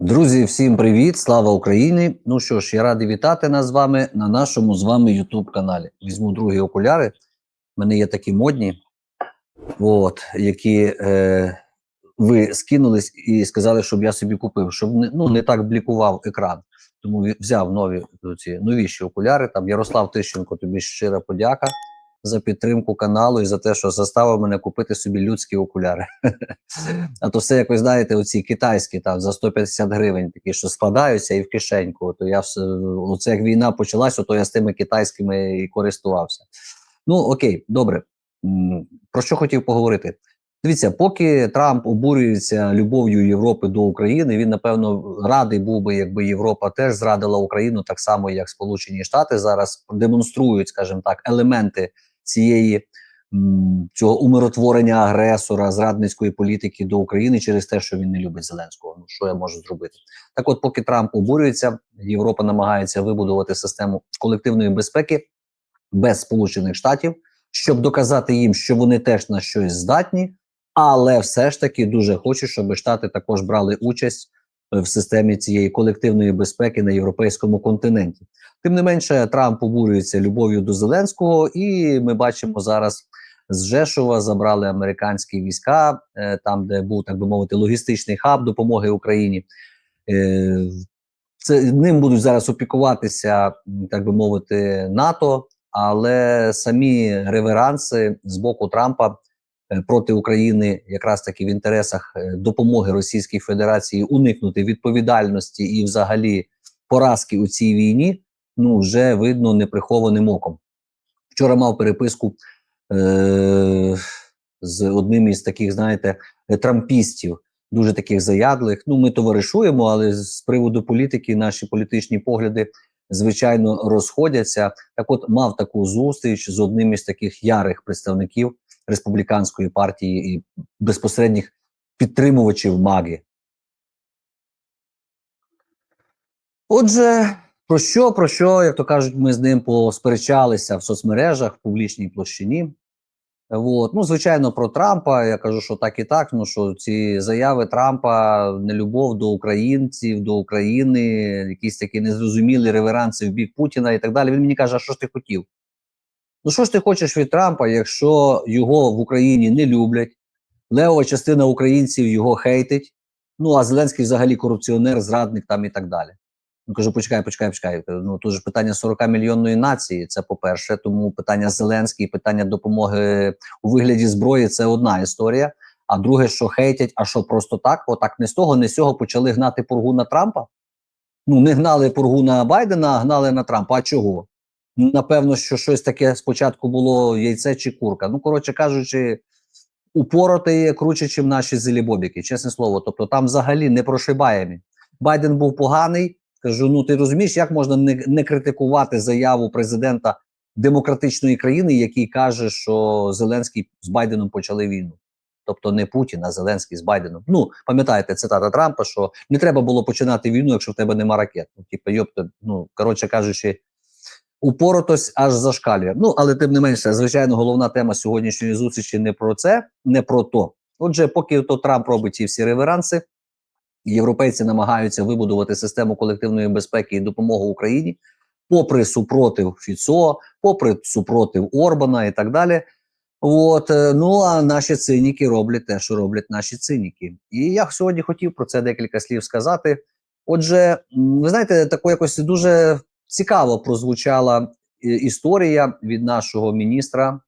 Друзі, всім привіт! Слава Україні! Ну що ж, я радий вітати нас з вами на нашому з вами youtube каналі. Візьму другі окуляри. У мене є такі модні, от, які е, ви скинулись і сказали, щоб я собі купив, щоб не, ну, не так блікував екран. Тому взяв нові ці новіші окуляри. Там Ярослав Тищенко, тобі щира подяка за підтримку каналу і за те, що заставив мене купити собі людські окуляри. А то все, як ви знаєте, оці китайські там за 150 гривень, такі, що складаються і в кишеньку. То я все, оце як війна почалася, то я з тими китайськими і користувався. Ну окей, добре. Про що хотів поговорити? Дивіться, поки Трамп обурюється любов'ю Європи до України, він напевно радий був би, якби Європа теж зрадила Україну так само, як Сполучені Штати зараз демонструють, скажімо так, елементи цієї цього умиротворення агресора, зрадницької політики до України через те, що він не любить Зеленського. Ну що я можу зробити? Так, от, поки Трамп обурюється, Європа намагається вибудувати систему колективної безпеки без Сполучених Штатів, щоб доказати їм, що вони теж на щось здатні, але все ж таки дуже хочуть, щоб Штати також брали участь в системі цієї колективної безпеки на європейському континенті. Тим не менше, Трамп обурюється любов'ю до Зеленського, і ми бачимо зараз з Жешова забрали американські війська, е, там, де був так би мовити, логістичний хаб допомоги Україні. Е, це ним будуть зараз опікуватися, так би мовити, НАТО, але самі реверанси з боку Трампа проти України, якраз таки в інтересах е, допомоги Російській Федерації уникнути відповідальності і, взагалі, поразки у цій війні, ну вже видно неприхованим оком. Вчора мав переписку е- з одним із таких, знаєте, е, трампістів, дуже таких заядлих. Ну, ми товаришуємо, але з приводу політики наші політичні погляди, звичайно, розходяться. Так, от мав таку зустріч з одним із таких ярих представників республіканської партії і безпосередніх підтримувачів маги. Отже, про що, про що, як то кажуть, ми з ним посперечалися в соцмережах, в публічній площині. От. Ну, звичайно, про Трампа. Я кажу, що так і так. Ну що ці заяви Трампа, нелюбов до українців, до України, якісь такі незрозумілі реверанси в бік Путіна і так далі. Він мені каже, а що ж ти хотів? Ну, що ж ти хочеш від Трампа, якщо його в Україні не люблять, левова частина українців його хейтить, ну а Зеленський взагалі корупціонер, зрадник там і так далі. Ну, кажу, почекай, почекай, почекай. Ну тут же питання 40 мільйонної нації. Це по-перше, тому питання Зеленський, питання допомоги у вигляді зброї це одна історія. А друге, що хейтять, а що просто так, отак не з того, не з цього почали гнати пургу на Трампа. Ну, не гнали пургу на Байдена, а гнали на Трампа. А чого? Напевно, що щось таке спочатку було яйце чи курка. Ну, коротше кажучи, упороти є круче, ніж наші зелібобіки, чесне слово. Тобто там взагалі не прошибаємі. Байден був поганий. Кажу: ну ти розумієш, як можна не, не критикувати заяву президента демократичної країни, який каже, що Зеленський з Байденом почали війну. Тобто не Путін, а Зеленський з Байденом. Ну, пам'ятаєте, цитата Трампа, що не треба було починати війну, якщо в тебе нема ракет. Ну, типу, йопте, ну коротше кажучи, упоротось аж зашкалює. Ну, але тим не менше, звичайно, головна тема сьогоднішньої зустрічі не про це, не про то. Отже, поки то Трамп робить ці всі реверанси, європейці намагаються вибудувати систему колективної безпеки і допомоги Україні, попри супротив Фіцо, попри супротив Орбана і так далі. От, е, ну а наші циніки роблять те, що роблять наші циніки. І я сьогодні хотів про це декілька слів сказати. Отже, ви знаєте, тако якось дуже цікаво прозвучала е, історія від нашого міністра,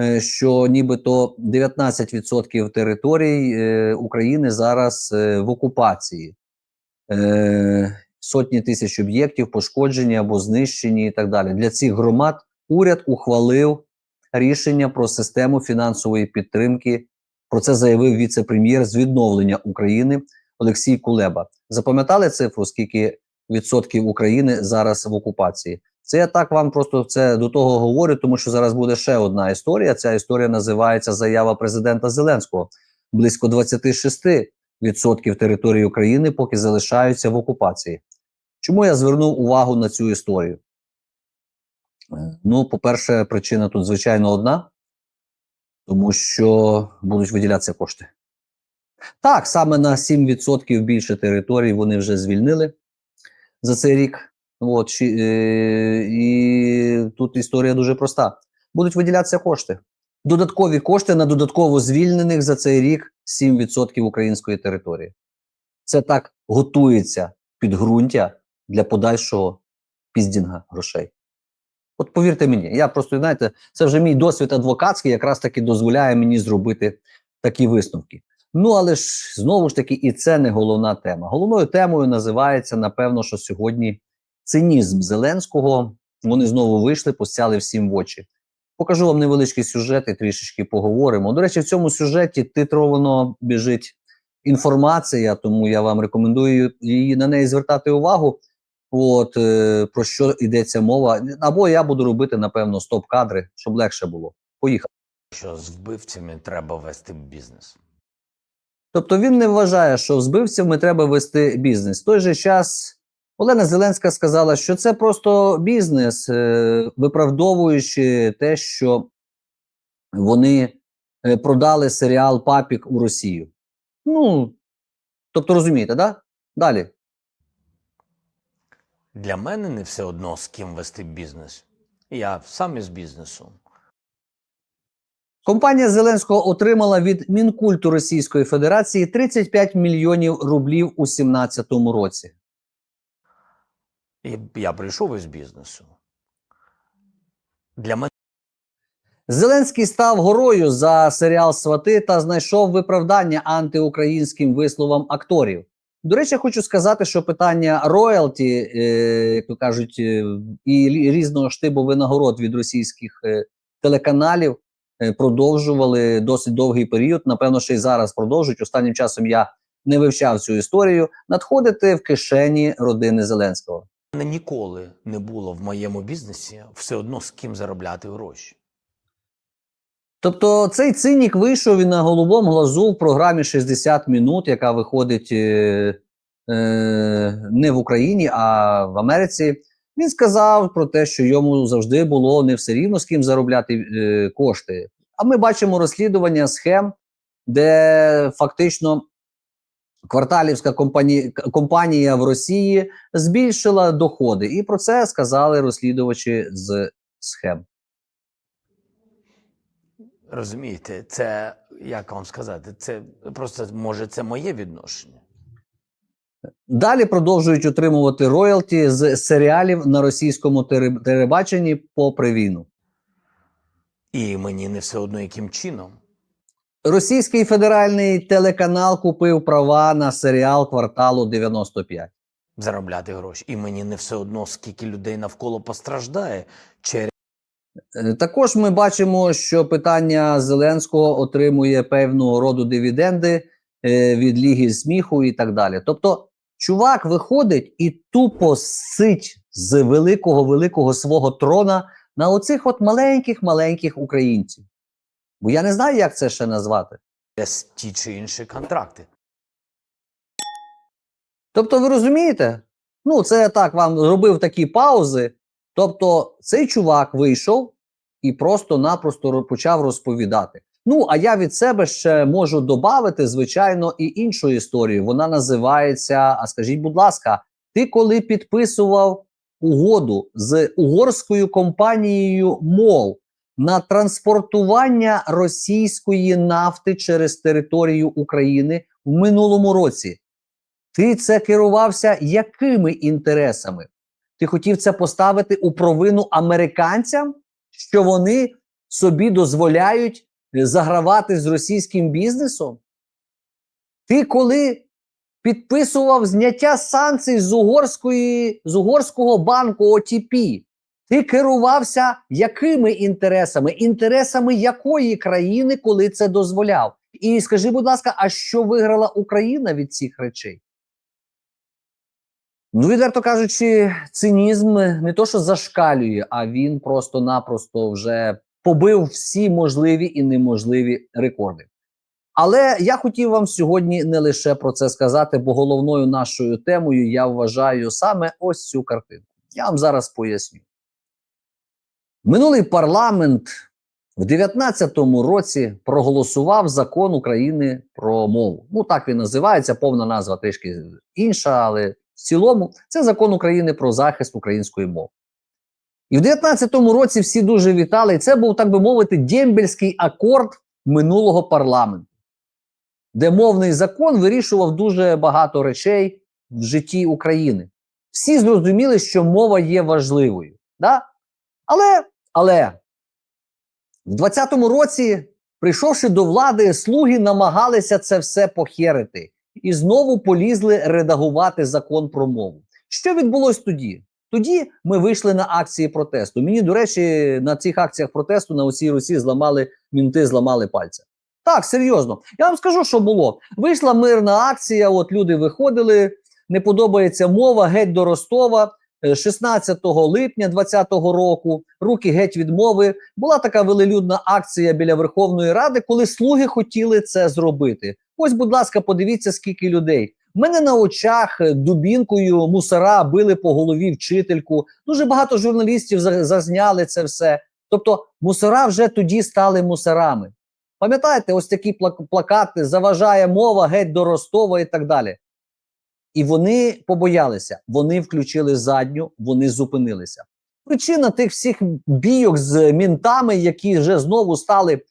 е, що нібито 19% територій е, України зараз в окупації. Сотні тисяч об'єктів пошкоджені або знищені і так далі. Для цих громад уряд ухвалив рішення про систему фінансової підтримки. Про це заявив віце-прем'єр з відновлення України Олексій Кулеба. Запам'ятали цифру, скільки відсотків України зараз в окупації? Це я так вам просто це до того говорю, тому що зараз буде ще одна історія. Ця історія називається заява президента Зеленського. Близько 26% території України поки залишаються в окупації. Чому я звернув увагу на цю історію? Е, Ну, по-перше, причина тут звичайно одна, тому що будуть виділятися кошти. Так, саме на 7% більше територій вони вже звільнили за цей рік. От, чи, е, і тут історія дуже проста. Будуть виділятися кошти. Додаткові кошти на додатково звільнених за цей рік 7% української території. Це так готується підґрунтя для подальшого піздінга грошей. От повірте мені, я просто, знаєте, це вже мій досвід адвокатський, якраз таки дозволяє мені зробити такі висновки. Ну, але ж знову ж таки, і це не головна тема. Головною темою називається, напевно, що сьогодні цинізм Зеленського. Вони знову вийшли, постяли всім в очі. Покажу вам невеличкий сюжет і трішечки поговоримо. До речі, в цьому сюжеті титровано біжить інформація, тому я вам рекомендую її на неї звертати увагу. От е, про що йдеться мова, або я буду робити, напевно, стоп-кадри, щоб легше було. Поїхали. що з вбивцями треба вести бізнес. Тобто він не вважає, що з вбивцями треба вести бізнес. В той же час Олена Зеленська сказала, що це просто бізнес, е, виправдовуючи те, що вони е, продали серіал Папік у Росію. Ну, тобто розумієте, да? Далі. Для мене не все одно з ким вести бізнес. Я сам із бізнесу. Компанія Зеленського отримала від Мінкульту Російської Федерації 35 мільйонів рублів у 2017 році. І я прийшов із бізнесу. Для мене Зеленський став горою за серіал Свати та знайшов виправдання антиукраїнським висловам акторів. До речі, хочу сказати, що питання роялті, е, як то кажуть, е, і різного штибу винагород від російських е, телеканалів продовжували досить довгий період. Напевно, ще й зараз продовжують. Останнім часом я не вивчав цю історію. Надходити в кишені родини Зеленського. ніколи не було в моєму бізнесі все одно з ким заробляти гроші. Тобто цей цинік вийшов і на голубому глазу в програмі 60 минут, яка виходить е, е, не в Україні, а в Америці. Він сказав про те, що йому завжди було не все рівно з ким заробляти е, кошти. А ми бачимо розслідування схем, де фактично кварталівська компанія, компанія в Росії збільшила доходи. І про це сказали розслідувачі з схем. Розумієте, це як вам сказати, це просто може це моє відношення. Далі продовжують отримувати роялті з серіалів на російському телебаченні попри війну. І мені не все одно яким чином. Російський федеральний телеканал купив права на серіал кварталу 95. заробляти гроші. І мені не все одно, скільки людей навколо постраждає через Також ми бачимо, що питання Зеленського отримує певного роду дивіденди е, від Ліги сміху і так далі. Тобто, чувак виходить і тупо сить з великого великого свого трона на оцих от маленьких маленьких українців. Бо я не знаю, як це ще назвати. ті чи інші контракти. Тобто, ви розумієте? Ну, це я так вам робив такі паузи. Тобто, цей чувак вийшов і просто-напросто почав розповідати. Ну, а я від себе ще можу додати, звичайно, і іншу історію. Вона називається: А скажіть, будь ласка, ти коли підписував угоду з угорською компанією МОЛ на транспортування російської нафти через територію України в минулому році? Ти це керувався якими інтересами? Ти хотів це поставити у провину американцям, що вони собі дозволяють загравати з російським бізнесом? Ти коли підписував зняття санкцій з угорської з угорського банку ОТП, ти керувався якими інтересами? Інтересами якої країни, коли це дозволяв? І скажи, будь ласка, а що виграла Україна від цих речей? Ну, відверто кажучи, цинізм не то, що зашкалює, а він просто-напросто вже побив всі можливі і неможливі рекорди. Але я хотів вам сьогодні не лише про це сказати, бо головною нашою темою я вважаю саме ось цю картинку. Я вам зараз поясню. Минулий парламент в 19-му році проголосував закон України про мову. Ну так він називається, повна назва трішки інша, але в цілому це закон України про захист української мови. І в 19-му році всі дуже вітали. І це був, так би мовити, дембельський акорд минулого парламенту, де мовний закон вирішував дуже багато речей в житті України. Всі зрозуміли, що мова є важливою. Да? Але, але в 20-му році, прийшовши до влади, слуги намагалися це все похерити і знову полізли редагувати закон про мову. Що відбулось тоді? Тоді ми вийшли на акції протесту. Мені, до речі, на цих акціях протесту на усій Русі зламали мінти, зламали пальця. Так, серйозно. Я вам скажу, що було. Вийшла мирна акція, от люди виходили, не подобається мова, геть до Ростова. Е, 16 липня 2020 року, руки геть від мови. Була така велелюдна акція біля Верховної Ради, коли слуги хотіли це зробити. Ось, будь ласка, подивіться, скільки людей. Мене на очах е, дубінкою мусора били по голові вчительку. Дуже багато журналістів зазняли це все. Тобто, мусора вже тоді стали мусорами. Пам'ятаєте, ось такі плак- плакати заважає мова геть до Ростова і так далі. І вони побоялися, вони включили задню, вони зупинилися. Причина тих всіх бійок з мінтами, які вже знову стали,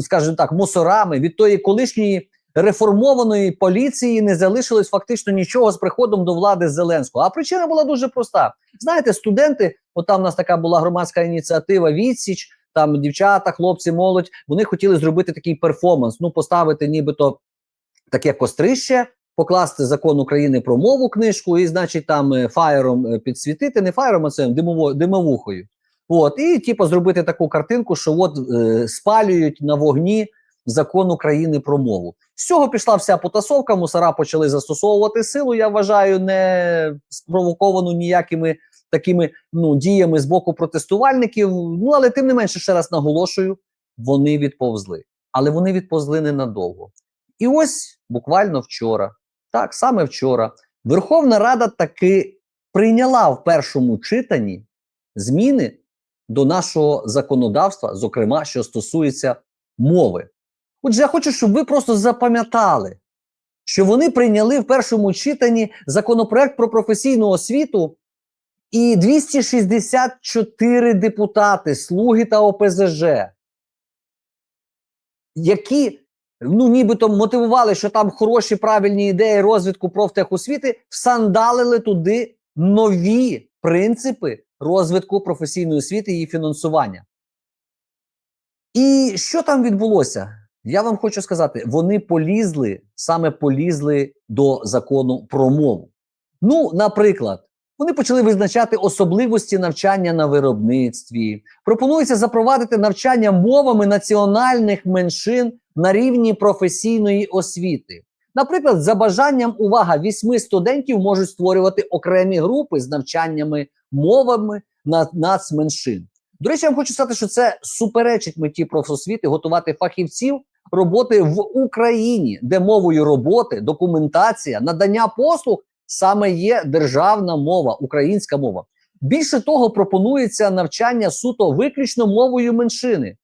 скажімо так, мусорами від тої колишньої реформованої поліції не залишилось фактично нічого з приходом до влади Зеленського. А причина була дуже проста. Знаєте, студенти, от там у нас така була громадська ініціатива Відсіч, там дівчата, хлопці, молодь, вони хотіли зробити такий перформанс, ну поставити нібито таке кострище, покласти закон України про мову книжку, і, значить, там е, фаєром е, підсвітити, не фаєром, а це димово, димовухою. От, і типу, зробити таку картинку, що от е, спалюють на вогні закон України про мову. З цього пішла вся потасовка, мусора почали застосовувати силу, я вважаю, не спровоковану ніякими такими ну, діями з боку протестувальників. Ну, але тим не менше, ще раз наголошую, вони відповзли. Але вони відповзли ненадовго. І ось буквально вчора, так саме вчора, Верховна Рада таки прийняла в першому читанні зміни до нашого законодавства, зокрема, що стосується мови. Отже, я хочу, щоб ви просто запам'ятали, що вони прийняли в першому читанні законопроект про професійну освіту, і 264 депутати, слуги та ОПЗЖ, які ну нібито мотивували, що там хороші правильні ідеї розвитку профтехосвіти, всандалили туди нові принципи розвитку професійної освіти і її фінансування. І що там відбулося? Я вам хочу сказати, вони полізли, саме полізли до закону про мову. Ну, наприклад, вони почали визначати особливості навчання на виробництві. Пропонується запровадити навчання мовами національних меншин на рівні професійної освіти. Наприклад, за бажанням увага, вісьми студентів можуть створювати окремі групи з навчаннями мовами на нацменшин. До речі, я вам хочу сказати, що це суперечить меті профосвіти готувати фахівців роботи в Україні, де мовою роботи, документація, надання послуг саме є державна мова, українська мова. Більше того, пропонується навчання суто виключно мовою меншини.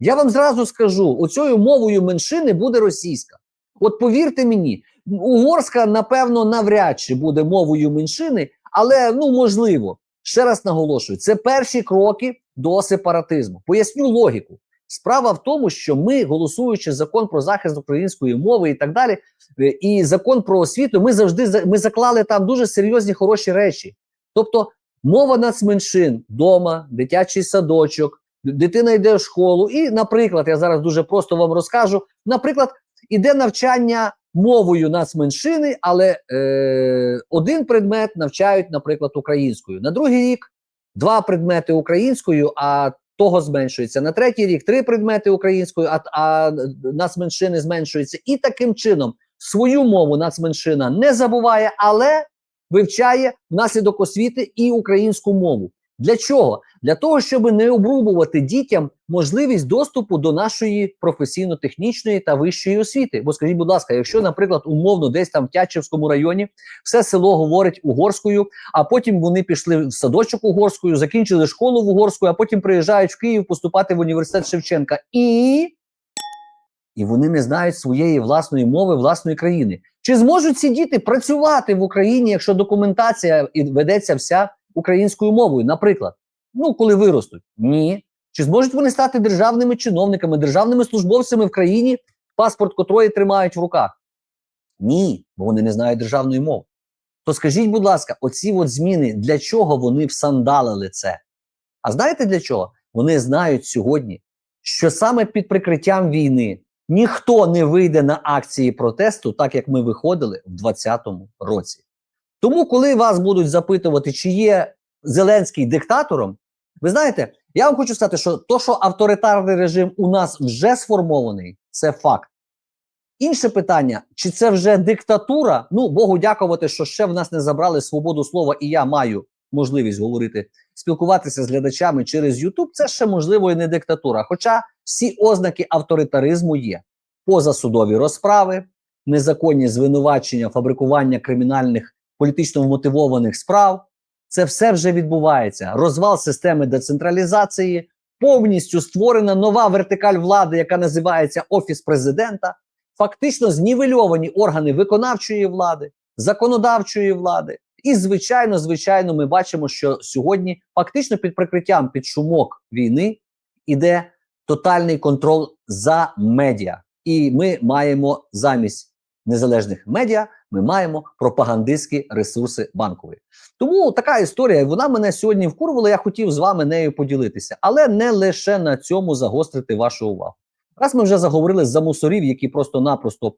Я вам зразу скажу: оцею мовою меншини буде російська. От повірте мені, угорська, напевно, навряд чи буде мовою меншини, але ну можливо. Ще раз наголошую, це перші кроки до сепаратизму. Поясню логіку. Справа в тому, що ми, голосуючи закон про захист української мови і так далі, е, і закон про освіту, ми завжди ми заклали там дуже серйозні хороші речі. Тобто, мова нацменшин, дома, дитячий садочок, дитина йде в школу. І, наприклад, я зараз дуже просто вам розкажу: наприклад, іде навчання мовою нацменшини, але е, один предмет навчають, наприклад, українською. На другий рік два предмети українською, а того зменшується. На третій рік три предмети української, а, а нацменшини зменшуються. І таким чином свою мову нацменшина не забуває, але вивчає внаслідок освіти і українську мову. Для чого? Для того, щоб не обрубувати дітям можливість доступу до нашої професійно-технічної та вищої освіти. Бо скажіть, будь ласка, якщо, наприклад, умовно, десь там в Тячівському районі все село говорить угорською, а потім вони пішли в садочок угорською, закінчили школу в угорською, а потім приїжджають в Київ поступати в університет Шевченка і. І вони не знають своєї власної мови, власної країни. Чи зможуть ці діти працювати в Україні, якщо документація ведеться вся українською мовою? Наприклад, ну коли виростуть? Ні. Чи зможуть вони стати державними чиновниками, державними службовцями в країні, паспорт котрої тримають в руках? Ні, бо вони не знають державної мови. То скажіть, будь ласка, оці от зміни для чого вони всандалили це? А знаєте для чого? Вони знають сьогодні, що саме під прикриттям війни ніхто не вийде на акції протесту, так як ми виходили в 2020 році. Тому, коли вас будуть запитувати, чи є Зеленський диктатором, ви знаєте, я вам хочу сказати, що то, що авторитарний режим у нас вже сформований, це факт. Інше питання: чи це вже диктатура? Ну, Богу дякувати, що ще в нас не забрали свободу слова, і я маю можливість говорити, спілкуватися з глядачами через YouTube. Це ще можливо і не диктатура. Хоча всі ознаки авторитаризму є: позасудові розправи, незаконні звинувачення, фабрикування кримінальних політично вмотивованих справ. Це все вже відбувається. Розвал системи децентралізації, повністю створена нова вертикаль влади, яка називається Офіс президента. Фактично знівельовані органи виконавчої влади, законодавчої влади. І, звичайно, звичайно, ми бачимо, що сьогодні фактично під прикриттям під шумок війни іде тотальний контроль за медіа. І ми маємо замість незалежних медіа, ми маємо пропагандистські ресурси банкові. Тому така історія, вона мене сьогодні вкурвала. Я хотів з вами нею поділитися, але не лише на цьому загострити вашу увагу. Раз ми вже заговорили за мусорів, які просто-напросто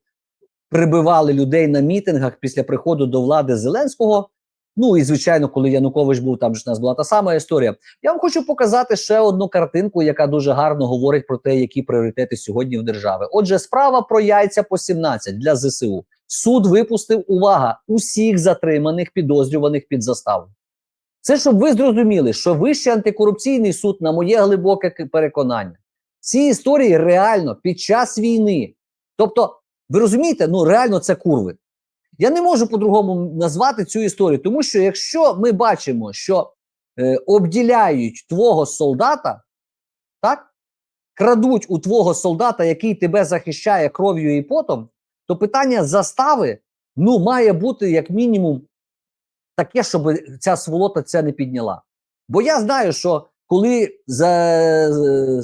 прибивали людей на мітингах після приходу до влади Зеленського. Ну і звичайно, коли Янукович був, там ж у нас була та сама історія. Я вам хочу показати ще одну картинку, яка дуже гарно говорить про те, які пріоритети сьогодні в держави. Отже, справа про яйця по 17 для ЗСУ. Суд випустив увага усіх затриманих підозрюваних під заставу. Це щоб ви зрозуміли, що Вищий антикорупційний суд, на моє глибоке переконання, ці історії реально під час війни. Тобто, ви розумієте, ну реально це курви. Я не можу по-другому назвати цю історію, тому що якщо ми бачимо, що е, обділяють твого солдата, так, крадуть у твого солдата, який тебе захищає кров'ю і потом, то питання застави ну, має бути як мінімум таке, щоб ця сволота це не підняла. Бо я знаю, що коли за,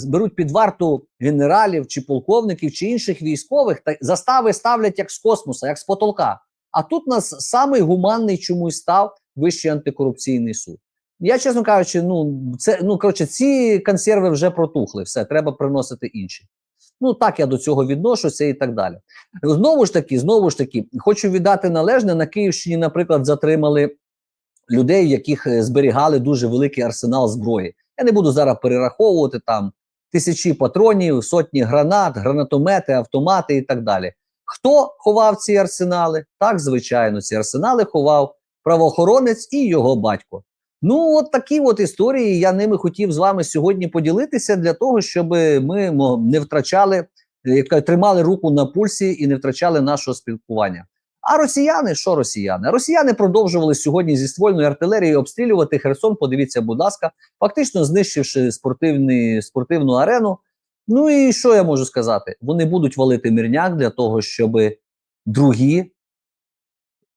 беруть під варту генералів чи полковників чи інших військових, та застави ставлять як з космоса, як з потолка. А тут нас самий гуманний чомусь став Вищий антикорупційний суд. Я, чесно кажучи, ну це ну коротше, ці консерви вже протухли. Все, треба приносити інші. Ну так я до цього відношуся і так далі. Знову ж таки, знову ж таки, хочу віддати належне на Київщині, наприклад, затримали людей, яких е, зберігали дуже великий арсенал зброї. Я не буду зараз перераховувати там тисячі патронів, сотні гранат, гранатомети, автомати і так далі. Хто ховав ці арсенали? Так, звичайно, ці арсенали ховав правоохоронець і його батько. Ну, от такі от історії я ними хотів з вами сьогодні поділитися для того, щоб ми не втрачали, е, тримали руку на пульсі і не втрачали нашого спілкування. А росіяни, що росіяни? Росіяни продовжували сьогодні зі ствольної артилерії обстрілювати Херсон. Подивіться, будь ласка, фактично знищивши спортивний, спортивну арену. Ну і що я можу сказати? Вони будуть валити мірняк для того, щоб другі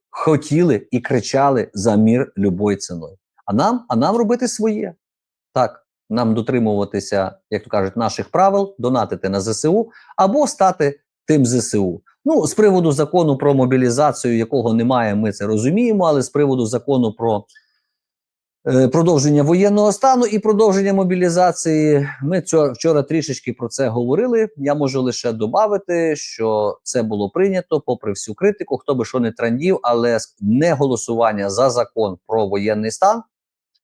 хотіли і кричали за мір любою ціною. А нам, а нам робити своє. Так, нам дотримуватися, як то кажуть, наших правил, донатити на ЗСУ або стати тим ЗСУ. Ну, з приводу закону про мобілізацію, якого немає, ми це розуміємо, але з приводу закону про е, продовження воєнного стану і продовження мобілізації, ми цьо- вчора трішечки про це говорили. Я можу лише додати, що це було прийнято, попри всю критику, хто би що не трандів, але не голосування за закон про воєнний стан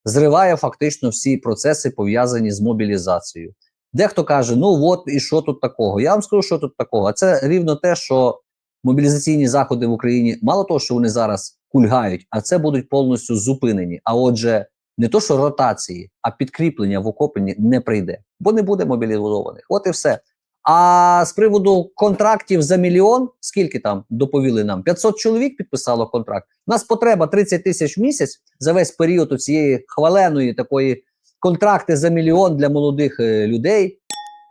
зриває фактично всі процеси, пов'язані з мобілізацією. Дехто каже: ну от і що тут такого? Я вам скажу, що тут такого. А це рівно те, що мобілізаційні заходи в Україні, мало того, що вони зараз кульгають, а це будуть повністю зупинені. А отже, не то, що ротації, а підкріплення в окопленні не прийде, бо не буде мобілізованих. От і все. А з приводу контрактів за мільйон, скільки там доповіли нам? 500 чоловік підписало контракт. У нас потреба 30 тисяч в місяць за весь період цієї хваленої такої контракти за мільйон для молодих е, людей.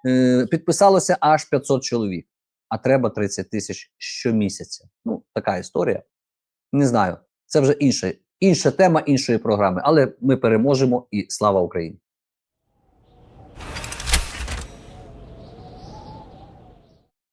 Е, підписалося аж 500 чоловік, а треба 30 тисяч щомісяця. Ну, така історія. Не знаю. Це вже інша, інша тема іншої програми, але ми переможемо і слава Україні!